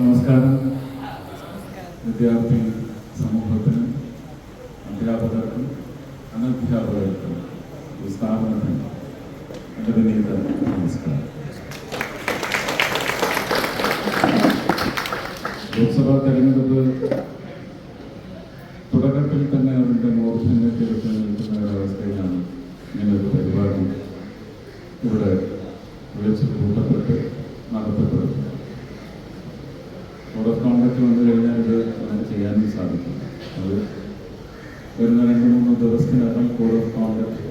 നമസ്കാരം. വിദ്യാർത്ഥി സമൂഹത്തിന് അധ്യാപകർക്കും അനധ്യാപകർക്കും സ്ഥാപനത്തിന് എന്റെ വിനീത നമസ്കാരം. ലോക്സഭാ തെരഞ്ഞെടുപ്പ് തുടക്കത്തിൽ തന്നെ അതിന്റെ മൂർധന്യത്തിലെത്തി നിൽക്കുന്ന ഒരവസ്ഥയിലാണ് ഇങ്ങനൊരു പരിപാടി ഇവിടെ വിളിച്ച് കൂട്ടപ്പെട്ട് നടത്തപ്പെടുന്നത് കോഡ് ഓഫ് കോണ്ടാക്ട് വന്നു കഴിഞ്ഞാൽ ഇത് നമുക്ക് ചെയ്യാനും സാധിക്കും അത് വരുന്ന രണ്ട് മൂന്ന് ദിവസത്തിനകം കോഡ് ഓഫ് കോണ്ടക്ട്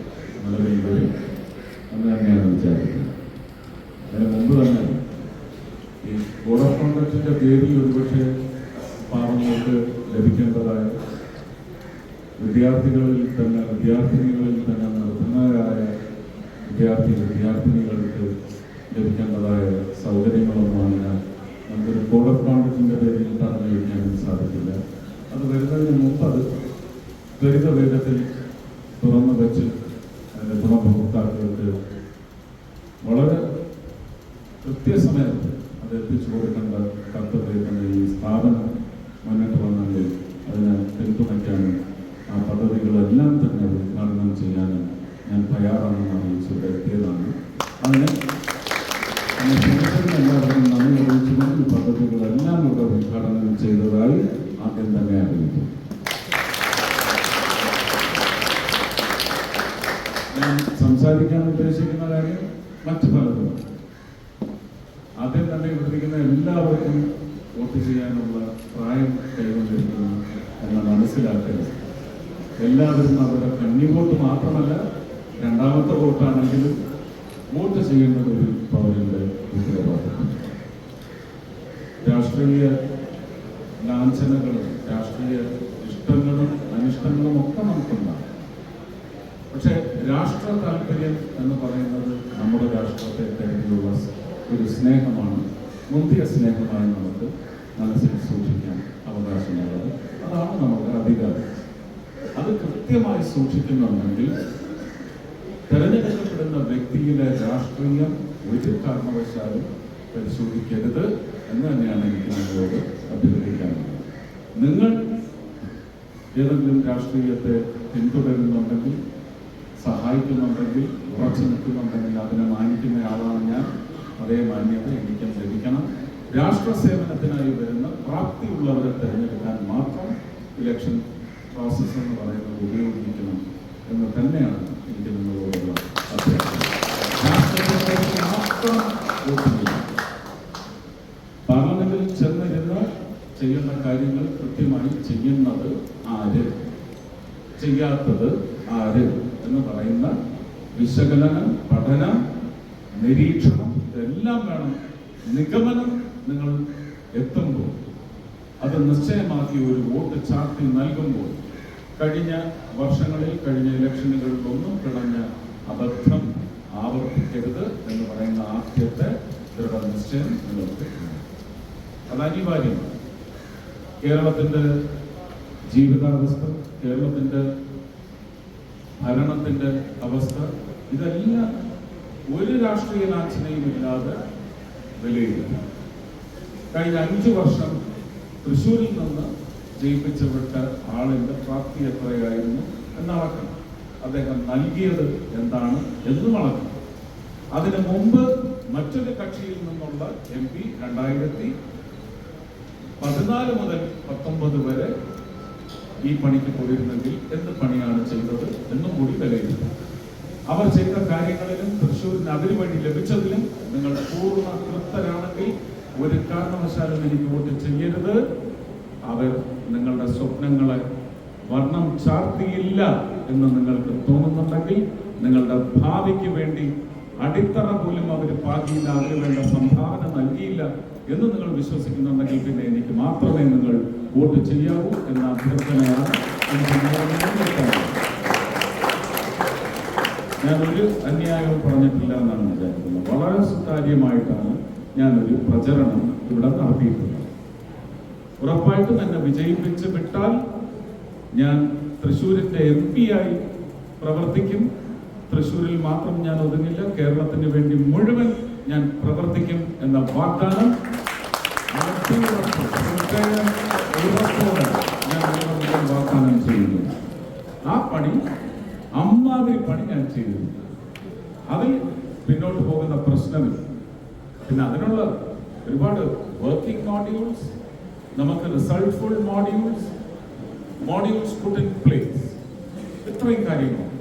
നിലവിൽ വരും എന്ന് തന്നെയാണ് വിചാരിക്കുന്നത്. അതിന് മുമ്പ് തന്നെ ഈ കോഡ് ഓഫ് കോണ്ടാക്ടിന്റെ പേരിൽ ഒരുപക്ഷെ പാവങ്ങൾക്ക് ലഭിക്കേണ്ടതായ വിദ്യാർത്ഥികളിൽ തന്നെ വിദ്യാർത്ഥിനികളിൽ തന്നെ നിർധനരായ വിദ്യാർത്ഥി വിദ്യാർത്ഥിനികൾക്ക് ലഭിക്കേണ്ടതായ സൗകര്യങ്ങളൊന്നും അങ്ങനെ നമുക്കൊരു കോഡ് ഓഫ് കോണ്ടക്റ്റിന്റെ പേരിൽ പറഞ്ഞു കഴിക്കാനും സാധിക്കില്ല. അത് വരുന്നതിന് മുമ്പ് അത് ത്വരിത വേഗത്തിൽ തുറന്നു വെച്ച് അതിന്റെ ഗുണഭോക്താക്കൾക്ക് വളരെ കൃത്യസമയത്ത് അത് എത്തിച്ചു കൊടുക്കേണ്ട കർത്തവ്യം തന്നെ ഈ സ്ഥാപനം മുന്നോട്ട് വന്നെങ്കിൽ അതിനെ പിന്തുണയ്ക്കാനും ആ പദ്ധതികളെല്ലാം തന്നെ ഉദ്ഘാടനം ചെയ്യാനും ഞാൻ തയ്യാറാണെന്ന് അറിയിച്ചു എത്തിയതാണ്. അതിന് എന്നെ ക്ഷണിച്ചതിന് എല്ലാവർക്കും നന്ദി അറിയിച്ചുകൊണ്ട് ഈ പദ്ധതികളെല്ലാം ഇവിടെ ഉദ്ഘാടനം ചെയ്തതായി ആദ്യം തന്നെ അറിയിക്കും ഞാൻ സംസാരിക്കാൻ ഉദ്ദേശിക്കുന്ന കാര്യം മറ്റു പലതും അതിൽ തന്നെ ഇവിടിരിക്കുന്ന എല്ലാവർക്കും വോട്ട് ചെയ്യാനുള്ള പ്രായം കൈകൊണ്ടിരിക്കുന്നു എന്ന മനസ്സിലാക്കരുത്. എല്ലാവരും അവരുടെ കണ്ണി വോട്ട് മാത്രമല്ല രണ്ടാമത്തെ വോട്ടാണെങ്കിലും വോട്ട് ചെയ്യേണ്ടത് ഒരു പൗരന്റെ ഉത്തരവാദിത്വം രാഷ്ട്രീയ ലാഞ്ചനകളും രാഷ്ട്രീയ ഇഷ്ടങ്ങളും അനിഷ്ടങ്ങളും ഒക്കെ നമുക്കുണ്ടാകും. പക്ഷെ രാഷ്ട്ര താല്പര്യം എന്ന് പറയുന്നത് നമ്മുടെ രാഷ്ട്രത്തെ കഴിഞ്ഞുള്ള ഒരു സ്നേഹമാണ്. മുന്തിയ സ്നേഹമായി നമുക്ക് മനസ്സിൽ സൂക്ഷിക്കാൻ അവകാശമുള്ളത്. അതാണ് നമുക്ക് അധികാരം. അത് കൃത്യമായി സൂക്ഷിക്കുന്നുണ്ടെങ്കിൽ തെരഞ്ഞെടുക്കപ്പെടുന്ന വ്യക്തിയിലെ രാഷ്ട്രീയം ഒരു കാരണവശാലും പരിശോധിക്കരുത് എന്ന് തന്നെയാണ് എനിക്ക് നിങ്ങളോട് അഭ്യർത്ഥിക്കാനുള്ളത്. നിങ്ങൾ ഏതെങ്കിലും രാഷ്ട്രീയത്തെ പിന്തുടരുന്നുണ്ടെങ്കിൽ സഹായിക്കുന്നുണ്ടെങ്കിൽ ഉറച്ചു നിൽക്കുന്നുണ്ടെങ്കിൽ അതിനെ മാനിക്കുന്ന ആളാണ് ഞാൻ. അതേ മാന്യത എനിക്കും ലഭിക്കണം. രാഷ്ട്ര സേവനത്തിനായി വരുന്ന പ്രാപ്തിയുള്ളവരെ തിരഞ്ഞെടുക്കാൻ മാത്രം ഇലക്ഷൻ പ്രോസസ്സ് എന്ന് പറയുന്നത് ഉപയോഗിക്കണം എന്ന് തന്നെയാണ് എനിക്ക് നിങ്ങളോടുള്ള പാർലമെന്റിൽ ചെന്നിരുന്ന് ചെയ്യുന്ന കാര്യങ്ങൾ കൃത്യമായി ചെയ്യുന്നത് ആര്? ചെയ്യാത്തത് ആര്? എന്ന് പറയുന്ന വിശകലനം പഠനം നിരീക്ഷണം ഇതെല്ലാം വേണം. നിഗമനം നിങ്ങൾ എത്തുമ്പോൾ അത് നിശ്ചയമാക്കി ഒരു വോട്ട് ചാർട്ടിൽ നൽകുമ്പോൾ കഴിഞ്ഞ വർഷങ്ങളിൽ കഴിഞ്ഞ ഇലക്ഷനുകളിൽ ഒന്നും കിടഞ്ഞ അബദ്ധം ആവർത്തിക്കരുത് എന്ന് പറയുന്ന ആദ്യത്തെ ദൃഢനിശ്ചയം നിങ്ങൾക്ക് അത് അനിവാര്യമാണ്. കേരളത്തിന്റെ ജീവിതാവസ്ഥ കേരളത്തിന്റെ ഭരണത്തിന്റെ അവസ്ഥ ഇതെല്ലാം ഒരു രാഷ്ട്രീയ ലാഞ്ചനയും ഇല്ലാതെ വിലയില്ല കഴിഞ്ഞ അഞ്ചു വർഷം തൃശ്ശൂരിൽ നിന്ന് ജയിപ്പിച്ചപ്പെട്ട ആളിന്റെ പ്രാപ്തി എത്രയായിരുന്നു എന്നളക്കണം അദ്ദേഹം നൽകിയത് എന്താണ് എന്നും അളക്കണം അതിനു മുമ്പ് മറ്റൊരു കക്ഷിയിൽ നിന്നുള്ള എം പി രണ്ടായിരത്തി പതിനാല് മുതൽ പത്തൊമ്പത് വരെ ഈ പണിക്ക് പോയിരുന്നെങ്കിൽ എന്ത് പണിയാണ് ചെയ്തത് എന്നും കൂടി വിലയിരുത്തും. അവർ ചെയ്ത കാര്യങ്ങളിലും തൃശ്ശൂരിന് അതിന് വഴി ലഭിച്ചതിലും നിങ്ങൾ പൂർണ തൃപ്തരാണെങ്കിൽ ഒരു കാരണവശാലും എനിക്ക് വോട്ട് ചെയ്യരുത്. അവർ നിങ്ങളുടെ സ്വപ്നങ്ങളെ വർണം ചാർത്തിയില്ല എന്ന് നിങ്ങൾക്ക് തോന്നുന്നുണ്ടെങ്കിൽ നിങ്ങളുടെ ഭാവിക്ക് വേണ്ടി അടിത്തറ പോലും അവർ പാകിയില്ല അതിന് വേണ്ട സംഭാവന നൽകിയില്ല എന്ന് നിങ്ങൾ വിശ്വസിക്കുന്നുണ്ടെങ്കിൽ പിന്നെ എനിക്ക് മാത്രമേ നിങ്ങൾ വോട്ട് ചെയ്യാവൂ എന്ന അഭ്യർത്ഥനയാണ് ഒരു അന്യായവും പറഞ്ഞിട്ടില്ല എന്നാണ് വിചാരിക്കുന്നത്. വളരെ സുതാര്യമായിട്ടാണ് ഞാനൊരു പ്രചരണം ഇവിടെ നടത്തിയിട്ടുള്ളത്. ഉറപ്പായിട്ടും തന്നെ വിജയിപ്പിച്ച് വിട്ടാൽ ഞാൻ തൃശ്ശൂരിന്റെ എം ആയി പ്രവർത്തിക്കും. തൃശ്ശൂരിൽ മാത്രം ഞാൻ ഒതുങ്ങില്ല. കേരളത്തിന് വേണ്ടി മുഴുവൻ ഞാൻ പ്രവർത്തിക്കും എന്ന വാഗ്ദാനം ഞാൻ വാഗ്ദാനം ചെയ്യുന്നു. ആ പണി അമ്മാതിരി പണി ഞാൻ ചെയ്തു. അതിൽ പിന്നോട്ട് പോകുന്ന പ്രശ്നമില്ല. പിന്നെ അതിനുള്ള ഒരുപാട് വർക്കിംഗ് മോഡ്യൂൾസ് നമുക്ക് resultful modules modules put in place ഇത്രയും കാര്യങ്ങളാണ്.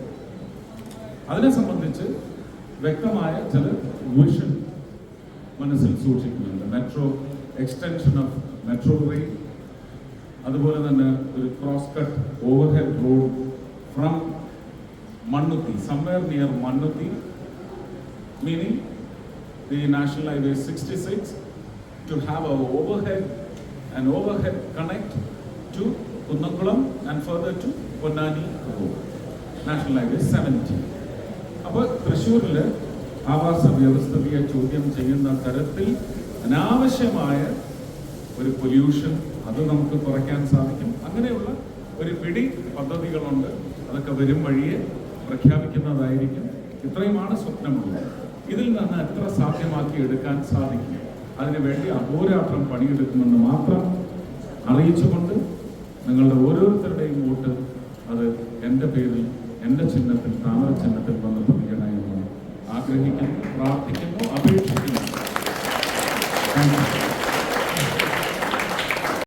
അതിനെ സംബന്ധിച്ച് വ്യക്തമായ ചില വിഷൻ മനസ്സിൽ സൂക്ഷിക്കുന്നുണ്ട്. Metro extension of metro rail അതുപോലെ തന്നെ ഒരു cross cut overhead road from Mannuthy somewhere near Mannuthy meaning the national highway sixty six to have a overhead and over connect to Kunnamkulam and further to Ponnani road national highway seventy അപ്പോൾ തൃശ്ശൂരിൽ ആവാസ വ്യവസ്ഥിതിയെ ചോദ്യം ചെയ്യുന്ന തരത്തിൽ അനാവശ്യമായ ഒരു pollution അത് നമുക്ക് കുറയ്ക്കാൻ സാധിക്കും. അങ്ങനെയുള്ള ഒരു പിടി പദ്ധതികളുണ്ട്. അതൊക്കെ വരും വഴിയെ പ്രഖ്യാപിക്കുന്നതായിരിക്കും. ഇത്രയുമാണ് സ്വപ്നമുള്ളത്. ഇതിൽ നിന്ന് എത്ര സാധ്യമാക്കി എടുക്കാൻ സാധിക്കും? അതിനുവേണ്ടി അഹോരാത്രം പണിയെടുക്കുമെന്ന് മാത്രം അറിയിച്ചുകൊണ്ട് നിങ്ങളുടെ ഓരോരുത്തരുടെയും വോട്ട് അത് എന്റെ പേരിൽ എന്റെ ചിഹ്നത്തിൽ താമര ചിഹ്നത്തിൽ വന്ന് പതിക്കണേ എന്ന് ആഗ്രഹിക്കുന്നു പ്രാർത്ഥിക്കുന്നു അപേക്ഷിക്കുന്നു.